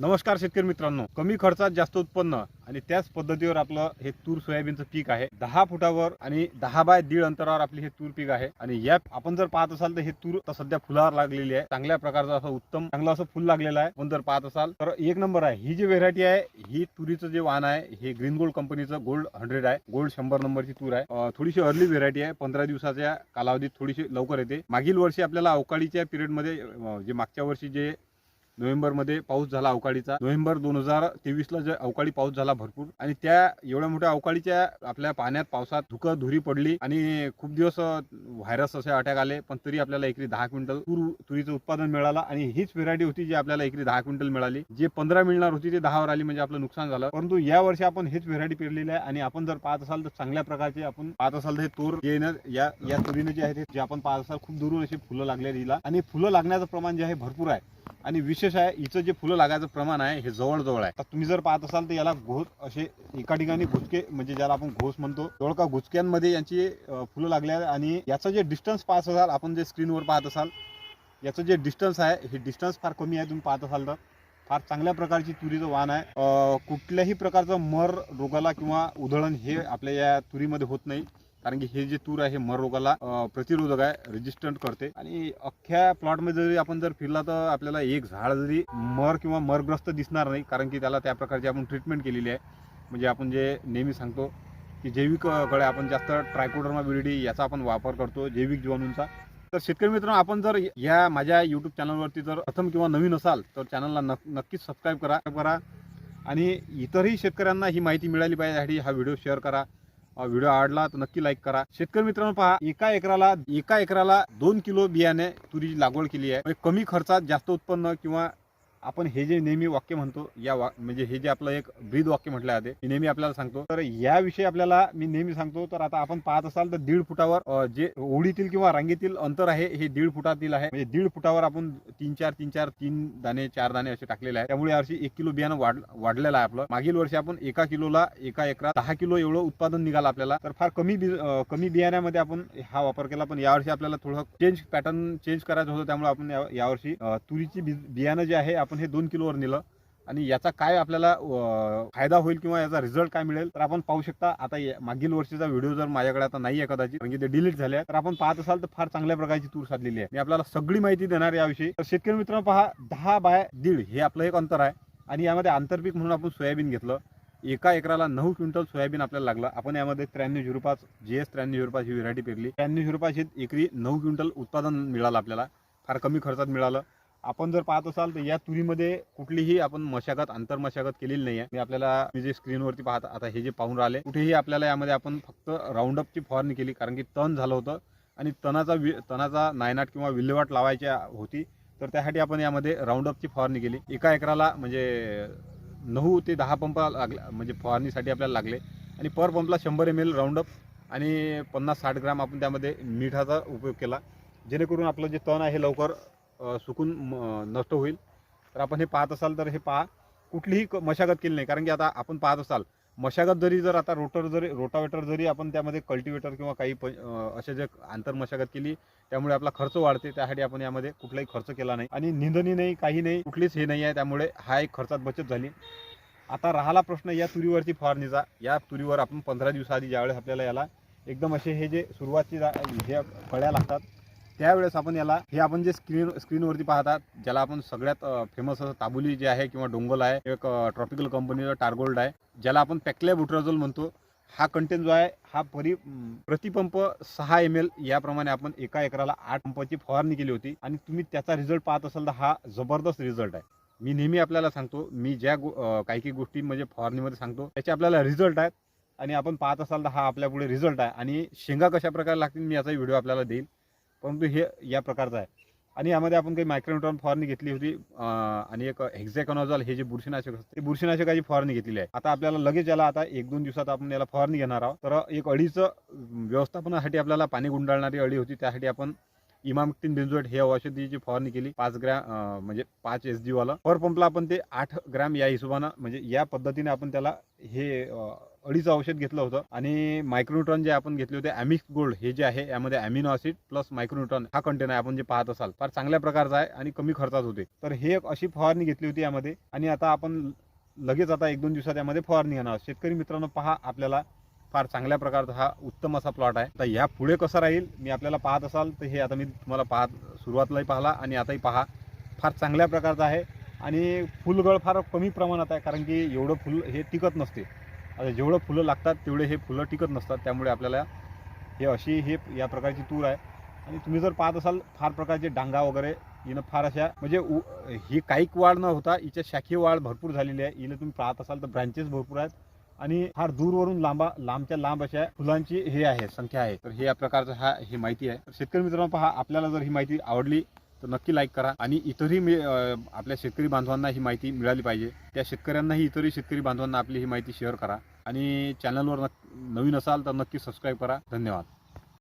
नमस्कार शेतकरी मित्रांनो. कमी खर्चात जास्त उत्पन्न आणि त्याच पद्धतीवर आपलं हे तूर सोयाबीनचं पीक आहे. दहा फुटावर आणि दहा बाय दीड अंतरावर आपली हे तूर पीक आहे. आणि या आपण जर पाहत असाल तर हे तूर सध्या फुलावर लागलेली आहे. चांगल्या प्रकारचं असं उत्तम चांगलं असं फुल लागलेलं आहे. आपण जर पाहत असाल तर एक नंबर आहे. ही जी व्हेरायटी आहे ही तुरीचं जे वाण आहे हे ग्रीन गोल्ड कंपनीचं गोल्ड हंड्रेड आहे. गोल्ड शंभर नंबरची तूर आहे. थोडीशी अर्ली व्हेरायटी आहे. पंधरा दिवसाच्या कालावधीत थोडीशी लवकर येते. मागील वर्षी आपल्याला अवकाळीच्या पिरियडमध्ये जे मागच्या वर्षी जे नोव्हेंबरमध्ये पाऊस झाला अवकाळीचा. नोव्हेंबर दोन हजार तेवीसला जे अवकाळी पाऊस झाला भरपूर आणि त्या एवढ्या मोठ्या अवकाळीच्या आपल्या पाण्यात पावसात धुकं धुरी पडली आणि खूप दिवस व्हायरस असे अटॅक आले पण तरी आपल्याला एकरी दहा क्विंटल तूर तुरीचं उत्पादन मिळालं आणि हीच व्हेरायटी होती जी आपल्याला एकरी दहा क्विंटल मिळाली. जे पंधरा मिळणार होती ते दहावर आली म्हणजे आपलं नुकसान झालं. परंतु या वर्षी आपण हेच व्हेरायटी पेरलेली आहे आणि आपण जर पाहत असाल तर चांगल्या प्रकारचे आपण पाहत असाल तर हे तूर जे या या तुरीने जे आहे ते जे आपण पाहत असाल खूप दुरून अशी फुलं लागलेली हिला. आणि फुलं लागण्याचं प्रमाण जे आहे भरपूर आहे. आणि विशेष आहे हिचं जे फुलं लागायचं प्रमाण आहे हे जवळजवळ आहे. तर तुम्ही जर पाहत असाल तर याला घोस असे एका ठिकाणी घुचके म्हणजे ज्याला आपण घोस म्हणतो जवळका घुसक्यांमध्ये यांची फुलं लागले आहे आणि याचं जे डिस्टन्स पाहत असाल आपण जे स्क्रीनवर पाहत असाल याचं जे डिस्टन्स आहे हे डिस्टन्स फार कमी आहे तुम्ही पाहत असाल तर. फार चांगल्या प्रकारची तुरीचं वाण आहे. कुठल्याही प्रकारचं मर रोगाला किंवा उधळण हे आपल्या या तुरीमध्ये होत नाही. कारण की हे जे तूर आहे हे मर रोगाला प्रतिरोधक आहे रेजिस्टंट करते. आणि अख्ख्या प्लॉटमध्ये जरी आपण जर फिरला तर आपल्याला एक झाड जरी मर किंवा मरग्रस्त दिसणार नाही कारण की त्याला त्या प्रकारची आपण ट्रीटमेंट केलेली आहे. म्हणजे आपण जे नेहमी सांगतो की जैविककडे आपण जास्त ट्रायकोडर्मा विरडी याचा आपण वापर करतो जैविक जीवाणूंचा. तर शेतकरी मित्रांनो आपण जर या माझ्या युट्यूब चॅनलवरती जर प्रथम किंवा नवीन असाल तर चॅनलला नक्कीच सबस्क्राईब करा करा. आणि इतरही शेतकऱ्यांना ही माहिती मिळाली पाहिजे हा व्हिडिओ शेअर करा. व्हिडिओ आवडला तर नक्की लाईक करा. शेतकरी मित्रांनो पहा एका एकराला एका एकराला दोन किलो बियाणे तुरीची लागवड केली आहे. म्हणजे कमी खर्चात जास्त उत्पन्न किंवा आपण हे जे नेहमी वाक्य म्हणतो या वा म्हणजे हे जे आपलं एक ब्रीद वाक्य म्हटलं जाते हे नेहमी आपल्याला सांगतो. तर याविषयी आपल्याला मी नेहमी सांगतो तर आता आपण पाहत असाल तर दीड फुटावर जे ओढीतील किंवा रांगेतील अंतर आहे हे दीड फुटातील आहे. म्हणजे दीड फुटावर आपण तीन चार तीन चार तीन दाणे चार दाणे असे टाकलेले आहे त्यामुळे यावर्षी एक किलो बियाणं वाढ वाढलेलं आहे आपलं. मागील वर्षी आपण एका किलोला एका एकरात दहा किलो एवढं उत्पादन निघालं आपल्याला. तर फार कमी बी- कमी बियाण्यामध्ये आपण हा वापर केला. पण यावर्षी आपल्याला थोडं चेंज पॅटर्न चेंज करायचं होतं. त्यामुळे आपण यावर्षी तुरीची बियाणं जे आहे आपण हे दोन किलोवर नेलं आणि याचा काय आपल्याला फायदा होईल किंवा याचा रिझल्ट काय मिळेल तर आपण पाहू शकता. आता मागील वर्षीचा व्हिडिओ जर माझ्याकडे आता नाही आहे कदाचित म्हणजे ते डिलीट झाले तर आपण पाहत असाल तर फार चांगल्या प्रकारची तूर साधलेली आहे. मी आपल्याला सगळी माहिती देणार याविषयी. तर शेतकरी मित्रांनो पहा दहा बाय दीड हे आपलं एक अंतर आहे. आणि यामध्ये आंतरपीक म्हणून आपण सोयाबीन घेतलं. एका एकराला नऊ क्विंटल सोयाबीन आपल्याला लागलं. आपण यामध्ये त्र्याण्णव झिरो पाच जी एस त्र्याण्णव झिरो पाच ही व्हरायटी पेरली. त्र्याण्णव झिरो पाच हे एकरी नऊ क्विंटल उत्पादन मिळालं आपल्याला. फार कमी खर्चात मिळालं. आपण जर पाहत असाल तर या तुरीमध्ये कुठलीही आपण मशागत आंतरमशागत केलेली नाही आहे मी आपल्याला मी जे स्क्रीनवरती पाहत आता हे जे पाहून राहिले कुठेही आपल्याला यामध्ये आपण फक्त राऊंडअपची फवारणी केली कारण की तण झालं होतं आणि तणाचा वि तणाचा नायनाट किंवा विल्हेवाट लावायच्या होती तर त्यासाठी आपण यामध्ये राऊंडअपची फवारणी केली. एका एकराला म्हणजे नऊ ते दहा पंप लागले म्हणजे फवारणीसाठी आपल्याला लागले. आणि पर पंपला शंभर एम एल राऊंडअप आणि पन्नास साठ ग्राम आपण त्यामध्ये मिठाचा उपयोग केला. जेणेकरून आपलं जे तण आहे लवकर सुकून म, नष्ट होईल. तर आपण हे पाहत असाल तर हे पहा कुठलीही क- मशागत केली नाही. कारण की आता आपण पाहत असाल मशागत जरी जर आता रोटर जरी रोटावेटर जरी आपण त्यामध्ये कल्टिवेटर किंवा काही प असे जे आंतर मशागत केली त्यामुळे आपला खर्च वाढते. त्यासाठी आपण यामध्ये कुठलाही खर्च केला नाही. आणि निंदणी नाही काही नाही कुठलीच हे नाही आहे. त्यामुळे हा एक खर्चात बचत झाली. आता राहिला प्रश्न या तुरीवरची फवारणीचा. या तुरीवर आपण पंधरा दिवसाआधी ज्यावेळेस आपल्याला याला एकदम असे हे जे सुरुवातची जा- हे कळ्या लागतात त्यावेळेस आपण याला हे आपण जे स्क्रीन स्क्रीनवरती पाहतात ज्याला आपण सगळ्यात फेमस असं ताबुली जे आहे किंवा डोंगल आहे एक ट्रॉपिकल कंपनीचा टार्गोल्ड आहे ज्याला आपण पॅकल्या बुट्राझोल म्हणतो. हा कंटेंट जो आहे हा परी प्रतिपंप सहा एम एल याप्रमाणे आपण एका एकराला आठ पंपाची फवारणी केली होती. आणि तुम्ही त्याचा रिझल्ट पाहत असाल तर हा जबरदस्त रिझल्ट आहे. मी नेहमी आपल्याला सांगतो मी ज्या गो- काही काही गोष्टी म्हणजे फवारणीमध्ये सांगतो त्याचे आपल्याला रिझल्ट आहेत. आणि आपण पाहत असाल तर हा आपल्या पुढे रिझल्ट आहे. आणि शेंगा कशा प्रकारे लागतील मी याचाही व्हिडिओ आपल्याला देईल. परंतु हे या प्रकारचं आहे. आणि यामध्ये आपण काही मायक्रोन्युट्रॉन फवारणी घेतली होती आणि एक हेक्झॅकॉनॉझॉल हे जे बुरशीनाशक असते ते बुरशीनाशकाची फवारणी घेतलेली आहे. आता आपल्याला लगेच याला आता एक दोन दिवसात आपण याला फवारणी घेणार आहोत. तर एक अडीचं व्यवस्थापनासाठी आपल्याला पाणी गुंडाळणारी अळी होती त्यासाठी आपण इमामक्टिन बेंझोएट हे औषधीची फवारणी केली. पाच ग्रॅम म्हणजे पाच एस जी वाला. पर पंपला आपण ते आठ ग्रॅम या हिशोबानं म्हणजे या पद्धतीने आपण त्याला हे अडीच औषध घेतलं होतं. आणि मायक्रोन्युट्रॉन जे आपण घेतले होते ॲमिक्स गोल्ड हे जे आहे यामध्ये अमिनो ॲसिड प्लस मायक्रोन्युट्रॉन हा कंटेन आहे आपण जे पाहत असाल. फार चांगल्या प्रकारचा आहे आणि कमी खर्चात होते. तर हे एक अशी फवारणी घेतली होती यामध्ये. आणि आता आपण लगेच आता एक दोन दिवसात यामध्ये फवारणी घेणार आहोत. शेतकरी मित्रांनो पहा आपल्याला फार चांगल्या प्रकारचा हा उत्तम असा प्लॉट आहे. तर ह्या पुढे कसं राहील मी आपल्याला पाहत असाल तर हे आता मी तुम्हाला पाहत सुरुवातीलाही पाहला आणि आताही पहा. फार चांगल्या प्रकारचं आहे आणि फुलगळ फार कमी प्रमाणात आहे कारण की एवढं फुल हे टिकत नसते. आता जेवढं फुलं लागतात तेवढे हे फुलं टिकत नसतात. त्यामुळे आपल्याला हे अशी हे या प्रकारची तूर आहे. आणि तुम्ही जर पाहत असाल फार प्रकारचे डांगा वगैरे हिनं फार अशा म्हणजे उ- ही काहीक वाढ न होता हिच्या शाखीय वाढ भरपूर झालेली आहे. हिनं तुम्ही पाहत असाल तर ब्रांचेस भरपूर आहेत. आणि फार दूरवरून लांबा लांबच्या लांब अशा फुलांची हे आहे संख्या आहे. तर हे या प्रकारचं हा ही माहिती आहे. शेतकरी मित्रांनो पहा आपल्याला जर ही माहिती आवडली तर नक्की लाईक करा. आणि इतरही मी आपल्या शेतकरी बांधवांना ही माहिती मिळाली पाहिजे. त्या शेतकऱ्यांनाही इतरही शेतकरी बांधवांना आपली ही माहिती शेअर करा. आणि चॅनलवर नक- नवीन असाल तर नक्की सबस्क्राईब करा. धन्यवाद.